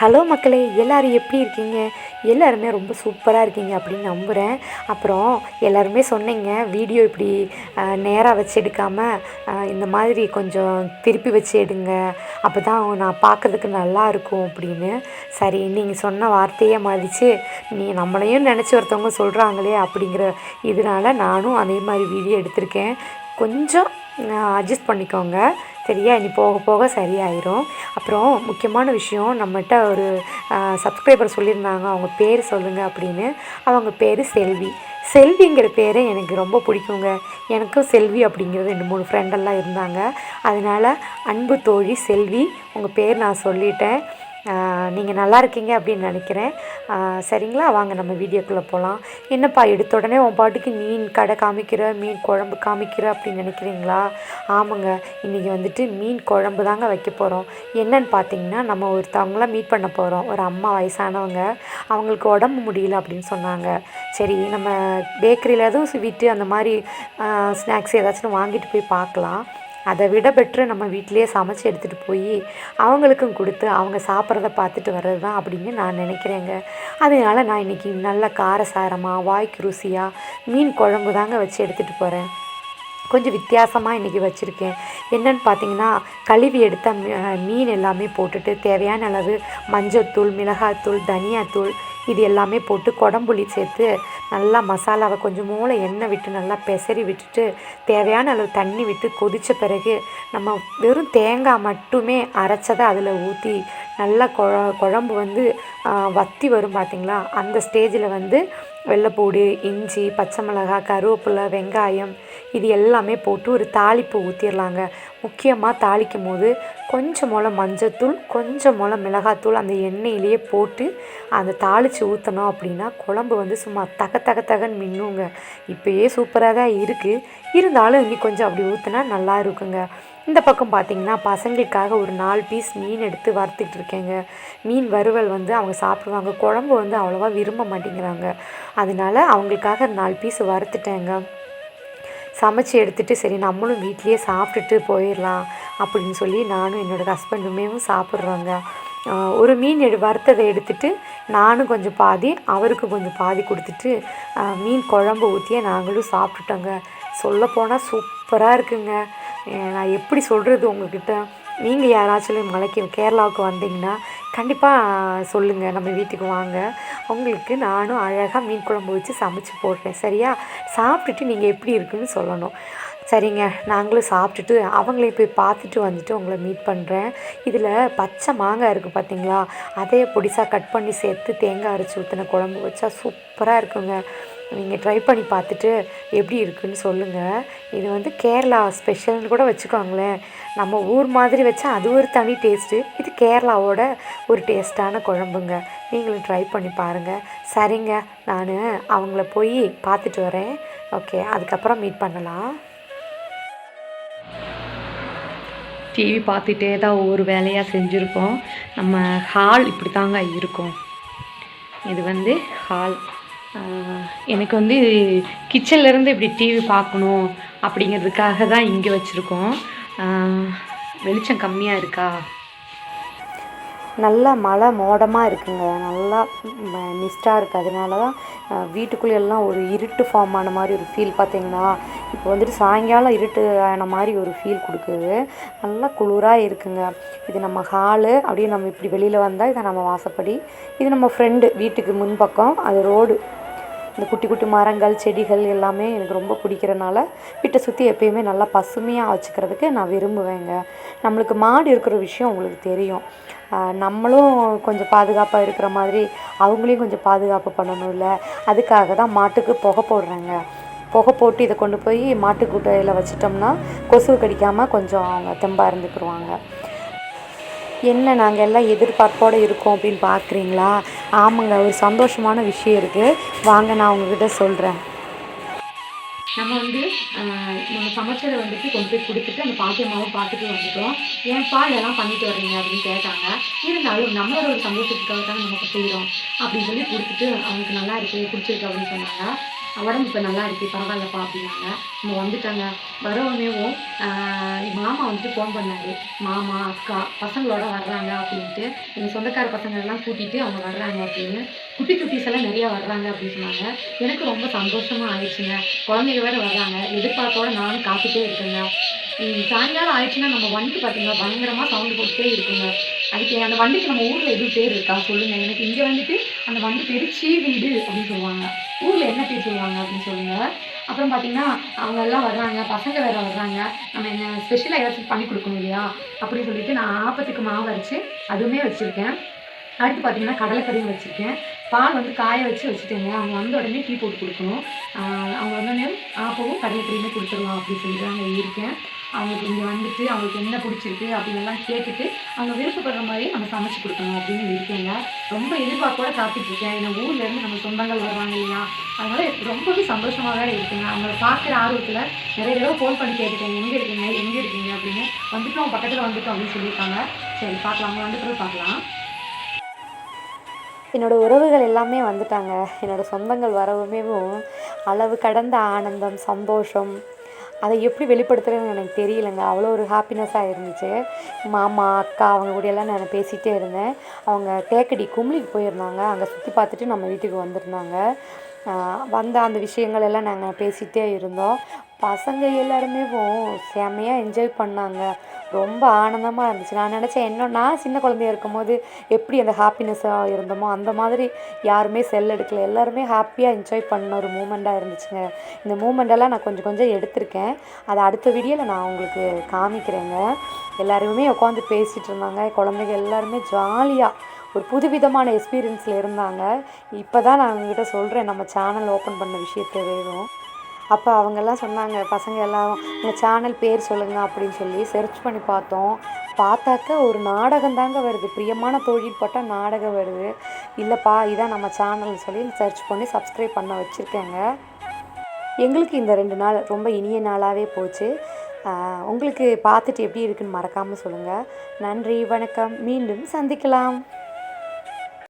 Hello மக்களே எல்லோரும் எப்படி இருக்கீங்க? எல்லாருமே ரொம்ப சூப்பராக இருக்கீங்க அப்படின்னு நம்புகிறேன் அப்புறம் எல்லாருமே சொன்னீங்க வீடியோ இப்படி நேராக வச்சு எடுக்காமல் இந்த மாதிரி கொஞ்சம் திருப்பி வச்சு எடுங்க. அப்போ தான் நான் பார்க்கறதுக்கு நல்லா இருக்கும் அப்படின்னு. சரி நீங்கள் சொன்ன வார்த்தையை மதித்து நீ நம்மளையும் நினச்சி ஒருத்தவங்க சொல்கிறாங்களே அப்படிங்கிற இதனால நானும் அதே மாதிரி வீடியோ எடுத்திருக்கேன். கொஞ்சம் அட்ஜஸ்ட் பண்ணிக்கோங்க. சரியா இனி போக போக சரியாயிரும். அப்புறம் முக்கியமான விஷயம் நம்மகிட்ட ஒரு சப்ஸ்கிரைபர் சொல்லியிருந்தாங்க. அவங்க பேர் சொல்லுங்கள் அப்படின்னு. அவங்க பேர் செல்வி. செல்விங்கிற பேரை எனக்கு ரொம்ப பிடிக்குங்க. எனக்கும் செல்வி அப்படிங்கிறது ரெண்டு மூணு ஃப்ரெண்டெல்லாம் இருந்தாங்க. அதனால் அன்பு தோழி செல்வி உங்கள் பேர் நான் சொல்லிட்டேன். நீங்கள் நல்லா இருக்கீங்க அப்படின்னு நினைக்கிறேன். சரிங்களா? வாங்க நம்ம வீடியோக்குள்ளே போகலாம் என்னப்பா எடுத்த உடனே உன் பாட்டுக்கு மீன் கடை காமிக்கிற மீன் குழம்பு காமிக்கிற அப்படின்னு நினைக்கிறீங்களா? ஆமாங்க. இன்றைக்கி வந்துட்டு மீன் குழம்பு தாங்க வைக்க போகிறோம் என்னன்னு பார்த்தீங்கன்னா நம்ம ஒருத்தவங்களாம் மீட் பண்ண போகிறோம் ஒரு அம்மா வயசானவங்க. அவங்களுக்கு உடம்பு முடியல அப்படின்னு சொன்னாங்க. சரி நம்ம பேக்கரியில் எதுவும் ஸ்வீட்டு அந்த மாதிரி ஸ்நாக்ஸ் ஏதாச்சும் வாங்கிட்டு போய் பார்க்கலாம். அதை விட பெட்ரு நம்ம வீட்டிலேயே சமைச்சு எடுத்துகிட்டு போய் அவங்களுக்கும் கொடுத்து அவங்க சாப்பிட்றத பார்த்துட்டு வர்றது தான் அப்படின்னு நான் நினைக்கிறேங்க. அதனால் நான் இன்றைக்கி நல்ல காரசாரமாக வாய்க்கு ருசியாக மீன் குழம்பு தாங்க வச்சு எடுத்துகிட்டு போகிறேன் கொஞ்சம் வித்தியாசமாக இன்றைக்கி வச்சுருக்கேன். என்னென்னு பார்த்தீங்கன்னா கழுவி எடுத்த மீன் எல்லாமே போட்டுட்டு தேவையான அளவு மஞ்சத்தூள் மிளகாத்தூள் தனியாத்தூள் இது எல்லாமே போட்டு குடம்புளி சேர்த்து நல்லா மசாலாவை கொஞ்சம் மூளை எண்ணெய் விட்டு நல்லா பெசரி விட்டுட்டு தேவையான அளவு தண்ணி விட்டு கொதித்த பிறகு நம்ம வெறும் தேங்காய் மட்டுமே அரைச்சதை அதில் ஊற்றி நல்லா குழ குழம்பு வந்து வத்தி வரும் பார்த்திங்களா அந்த ஸ்டேஜில் வந்து வெள்ளைப்பூடு இஞ்சி பச்சை மிளகாய் கருவேப்பிலை வெங்காயம் இது எல்லாமே போட்டு ஒரு தாளிப்பு ஊற்றிடலாங்க முக்கியமாக தாளிக்கும் போது கொஞ்சம் மூலம் மஞ்சத்தூள் கொஞ்சம் மூலம் மிளகாத்தூள் அந்த எண்ணெயிலேயே போட்டு அந்த தாளித்து ஊற்றினோம் அப்படின்னா குழம்பு வந்து சும்மா தக தக தகன்னு மின்னுங்க. இப்போயே சூப்பராக தான் இருக்குது இருந்தாலும் இன்னி கொஞ்சம் அப்படி ஊற்றினா நல்லா இருக்குங்க. இந்த பக்கம் பார்த்திங்கன்னா பசங்களுக்காக ஒரு நாலு பீஸ் மீன் எடுத்து வறுத்துக்கிட்டு இருக்கேங்க. மீன் வறுவல் வந்து அவங்க சாப்பிடுவாங்க. குழம்பு வந்து அவ்வளோவா விரும்ப மாட்டேங்கிறாங்க. அதனால அவங்களுக்காக நாலு பீஸ் வறுத்துட்டேங்க. சமைச்சு எடுத்துகிட்டு சரி நம்மளும் வீட்லேயே சாப்பிட்டுட்டு போயிடலாம் அப்படின்னு சொல்லி நானும் என்னோடய ஹஸ்பண்டுமே சாப்பிட்றோங்க. ஒரு மீன் எடு வறுத்ததை எடுத்துட்டு நானும் கொஞ்சம் பாதி அவருக்கு கொஞ்சம் பாதி கொடுத்துட்டு மீன் குழம்பு ஊற்றியே நாங்களும் சாப்பிட்டுட்டோங்க. சொல்லப்போனால் சூப்பராக இருக்குங்க. நான் எப்படி சொல்கிறது உங்கள்கிட்ட நீங்கள் யாராச்சும் மலைக்கு கேரளாவுக்கு வந்தீங்கன்னா கண்டிப்பாக சொல்லுங்கள் நம்ம வீட்டுக்கு வாங்க. உங்களுக்கு நானும் அழகாக மீன் குழம்பு வச்சு சமைச்சு போடுறேன். சரியா? சாப்பிட்டுட்டு நீங்கள் எப்படி இருக்குன்னு சொல்லணும். சரிங்க நாங்களும் சாப்பிட்டுட்டு அவங்களையும் போய் பார்த்துட்டு வந்துட்டு உங்களை மீட் பண்ணுறேன் இதில் பச்சை மாங்காய் இருக்குது பார்த்தீங்களா அதே பொடிசாக கட் பண்ணி சேர்த்து தேங்காய் அரைச்சி ஊற்றின குழம்பு வச்சா சூப்பராக இருக்குங்க. நீங்கள் ட்ரை பண்ணி பார்த்துட்டு எப்படி இருக்குன்னு சொல்லுங்கள் இது வந்து கேரளா ஸ்பெஷல்னு கூட வச்சுக்கோங்களேன். நம்ம ஊர் மாதிரி வச்சா அது ஒரு தனி டேஸ்ட்டு இது கேரளாவோட ஒரு டேஸ்ட்டான குழம்புங்க. நீங்களும் ட்ரை பண்ணி பாருங்கள் சரிங்க நான் அவங்கள போய் பார்த்துட்டு வரேன். ஓகே அதுக்கப்புறம் மீட் பண்ணலாம். டிவி பார்த்துட்டே தான் ஒவ்வொரு வேலையாக செஞ்சுருக்கோம். நம்ம ஹால் இப்படி தாங்க இருக்கும். இது வந்து ஹால் எனக்கு வந்து கிச்சன்லேருந்து இப்படி டிவி பார்க்கணும் அப்படிங்கிறதுக்காக தான் இங்கே வச்சுருக்கோம். வெளிச்சம் கம்மியாக இருக்கா? நல்லா மழை மோடமாக இருக்குங்க. நல்லா மிஸ்டாக இருக்குது அதனால தான் வீட்டுக்குள்ளேயெல்லாம் ஒரு இருட்டு ஃபார்ம் ஆன மாதிரி ஒரு ஃபீல் பார்த்தீங்கன்னா இப்போ வந்துட்டு சாயங்காலம் இருட்டு ஆன மாதிரி ஒரு ஃபீல் கொடுக்குது. நல்லா குளிராக இருக்குங்க. இது நம்ம ஹாலு அப்படியே நம்ம இப்படி வெளியில் வந்தால் இதை நம்ம வாசப்படி. இது நம்ம ஃப்ரெண்டு வீட்டுக்கு முன்பக்கம் அது ரோடு இந்த குட்டி குட்டி மரங்கள் செடிகள் எல்லாமே எனக்கு ரொம்ப பிடிக்கிறனால வீட்டை சுற்றி எப்பயுமே நல்லா பசுமையாக வச்சுக்கிறதுக்கு நான் விரும்புவேங்க. நம்மளுக்கு மாடு இருக்கிற விஷயம் உங்களுக்கு தெரியும். நம்மளும் கொஞ்சம் பாதுகாப்பாக இருக்கிற மாதிரி அவங்களையும் கொஞ்சம் பாதுகாப்பு பண்ணணும் இல்லை அதுக்காக தான் மாட்டுக்கு புகை போடுறேங்க. புகை போட்டு இதை கொண்டு போய் மாட்டுக்கூட்டையில் வச்சிட்டோம்னா கொசு கடிக்காமல் கொஞ்சம் அவங்க தெம்பாக இருந்துக்கிடுவாங்க என்ன நாங்கள் எல்லாம் எதிர்பார்ப்போடு இருக்கோம் அப்படின்னு பார்க்குறீங்களா ஆமாங்க ஒரு சந்தோஷமான விஷயம் இருக்குது வாங்க நான் உங்ககிட்ட சொல்கிறேன் நம்ம வந்து நம்ம சமைச்சதை வந்துட்டு கொண்டு போய் கொடுத்துட்டு அந்த பாக்கியமாவும் பார்த்துட்டு வந்துட்டோம். ஏன்ப்பா இதெல்லாம் பண்ணிட்டு வர்றீங்க அப்படின்னு கேட்டாங்க. இருந்தாலும் நம்மளோட ஒரு சந்தோஷத்துக்காக தான் நமக்கு செய்கிறோம் அப்படின்னு சொல்லி கொடுத்துட்டு அவங்களுக்கு நல்லா இருக்குது பிடிச்சிருக்கு அப்படின்னு சொன்னாங்க. உடம்பு இப்போ நல்லா இருக்குது பரவாயில்லப்பா அப்படின்னாங்க. நம்ம வந்துட்டாங்க. வரவுமேவும் எங்கள் மாமா வந்துட்டு ஃபோன் பண்ணாரு. மாமா அக்கா பசங்களோட வர்றாங்க அப்படின்ட்டு. எங்கள் சொந்தக்கார பசங்களெல்லாம் கூட்டிகிட்டு அவங்க வர்றாங்க அப்படின்னு. குட்டி குட்டிஸ் எல்லாம் நிறையா வர்றாங்க அப்படின்னு சொன்னாங்க. எனக்கு ரொம்ப சந்தோஷமாக ஆயிடுச்சுங்க. குழந்தைங்க வேறு வர்றாங்க. எதிர்பார்ப்போட நானும் காத்துட்டே இருக்கேங்க. சாயங்காலம் ஆயிடுச்சுன்னா நம்ம வண்டி பார்த்தீங்கன்னா பயங்கரமாக சவுண்டு போட்டுட்டே இருக்குங்க. அதுக்கு அந்த வண்டிக்கு நம்ம ஊரில் எதுவும் பேர் இருக்கா சொல்லுங்கள் எனக்கு இங்கே வந்துட்டு அந்த வண்டி பேர் சீ வீடு அப்படின்னு சொல்லுவாங்க. ஊரில் என்ன பேர் சொல்லுவாங்க அப்படின்னு சொல்லுங்கள் அப்புறம் பார்த்தீங்கன்னா அவங்க எல்லாம் வர்றாங்க பசங்க வேறு வர்றாங்க. நம்ம என்ன ஸ்பெஷலாக ஏதாச்சும் பண்ணி கொடுக்கணும் இல்லையா? அப்படின்னு சொல்லிட்டு நான் ஆப்பத்துக்கு மாவு அரைச்சி அதுவுமே வச்சுருக்கேன். அடுத்து பார்த்தீங்கன்னா கடலைக்கறியும் வச்சுருக்கேன். பால் வந்து காய வச்சு வச்சுட்டேங்க. அவங்க வந்த உடனே டீ போட்டு கொடுக்கணும். அவங்க வந்தோடனே ஆப்பவும் கடலைக்கறியுமே கொடுத்துடலாம் அப்படின்னு சொல்லி தான் அங்கே இருக்கேன். அவங்களுக்கு இங்கே வந்துட்டு அவங்களுக்கு என்ன பிடிச்சிருக்கு அப்படின்னெல்லாம் கேட்டுட்டு அவங்க விருப்பப்படுற மாதிரி நம்ம சமைச்சு கொடுக்கணும் அப்படின்னு இருக்கேங்க. ரொம்ப எதிர்பார்ப்போட காத்துட்ருக்கேன் ஏன்னா ஊர்லேருந்து நம்ம சொந்தங்கள் வருவாங்க இல்லையா? அதனால் ரொம்பவே சந்தோஷமா தான் இருக்குங்க. அவங்கள பார்க்குற ஆர்வத்தில் நிறைய தடவை ஃபோன் பண்ணி கேட்டுட்டேன். எங்கே இருக்கீங்க? எங்கே இருக்கீங்க? அப்படின்னு. வந்துட்டோம். பக்கத்தில் வந்துட்டோம். அப்படின்னு சொல்லியிருக்காங்க. சரி பார்க்கலாம். அவங்க பார்க்கலாம். என்னோட உறவுகள் எல்லாமே வந்துட்டாங்க. என்னோடய சொந்தங்கள் வரவுமேவும் அளவு கடந்த ஆனந்தம் சந்தோஷம் அதை எப்படி வெளிப்படுத்துறதுன்னு எனக்கு தெரியலங்க. அவ்வளோ ஒரு ஹாப்பினஸ்ஸாக இருந்துச்சு. மாமா அக்கா அவங்க கூடயெல்லாம் நான் பேசிகிட்டே இருந்தேன். அவங்க தேக்கடி கும்ளிக்கு போயிருந்தாங்க. அங்கே சுற்றி பார்த்துட்டு நம்ம வீட்டுக்கு வந்திருந்தாங்க. வந்த அந்த விஷயங்கள் எல்லாம் நாங்கள் பேசிகிட்டே இருந்தோம். பசங்க எல்லாருமே செம்மையாக என்ஜாய் பண்ணாங்க. ரொம்ப ஆனந்தமாக இருந்துச்சு. நான் நினச்சேன் என்ன நான் சின்ன குழந்தையா இருக்கும்போது எப்படி அந்த ஹாப்பினஸ்ஸாக இருந்தோமோ அந்த மாதிரி யாருமே செல் எடுக்கல. எல்லாருமே ஹாப்பியாக என்ஜாய் பண்ண ஒரு மூமெண்ட்டாக இருந்துச்சுங்க. இந்த மூமெண்டெல்லாம் நான் கொஞ்சம் கொஞ்சம் எடுத்திருக்கேன். அதை அடுத்த வீடியோவில் நான் உங்களுக்கு காமிக்கிறேங்க. எல்லாருமே உட்காந்து பேசிகிட்டு இருந்தாங்க. குழந்தைங்க எல்லாருமே ஜாலியாக ஒரு புதுவிதமான எக்ஸ்பீரியன்ஸில் இருந்தாங்க. இப்போ தான் நான் அவங்ககிட்ட சொல்கிறேன் நம்ம சேனல் ஓப்பன் பண்ண விஷயத்த வேணும். அப்போ அவங்கெல்லாம் சொன்னாங்க பசங்க எல்லாம் உங்கள் சேனல் பேர் சொல்லுங்கள் அப்படின்னு சொல்லி சர்ச் பண்ணி பார்த்தோம். பார்த்தாக்க ஒரு நாடகம் தாங்க வருது. பிரியமான தொழில் போட்டால் நாடகம் வருது. இல்லைப்பா இதான் நம்ம சேனல் சொல்லி சர்ச் பண்ணி சப்ஸ்கிரைப் பண்ண வச்சுருக்கேங்க. எங்களுக்கு இந்த ரெண்டு நாள் ரொம்ப இனிய நாளாகவே போச்சு. உங்களுக்கு பார்த்துட்டு எப்படி இருக்குன்னு மறக்காமல் சொல்லுங்கள் நன்றி வணக்கம். மீண்டும் சந்திக்கலாம்.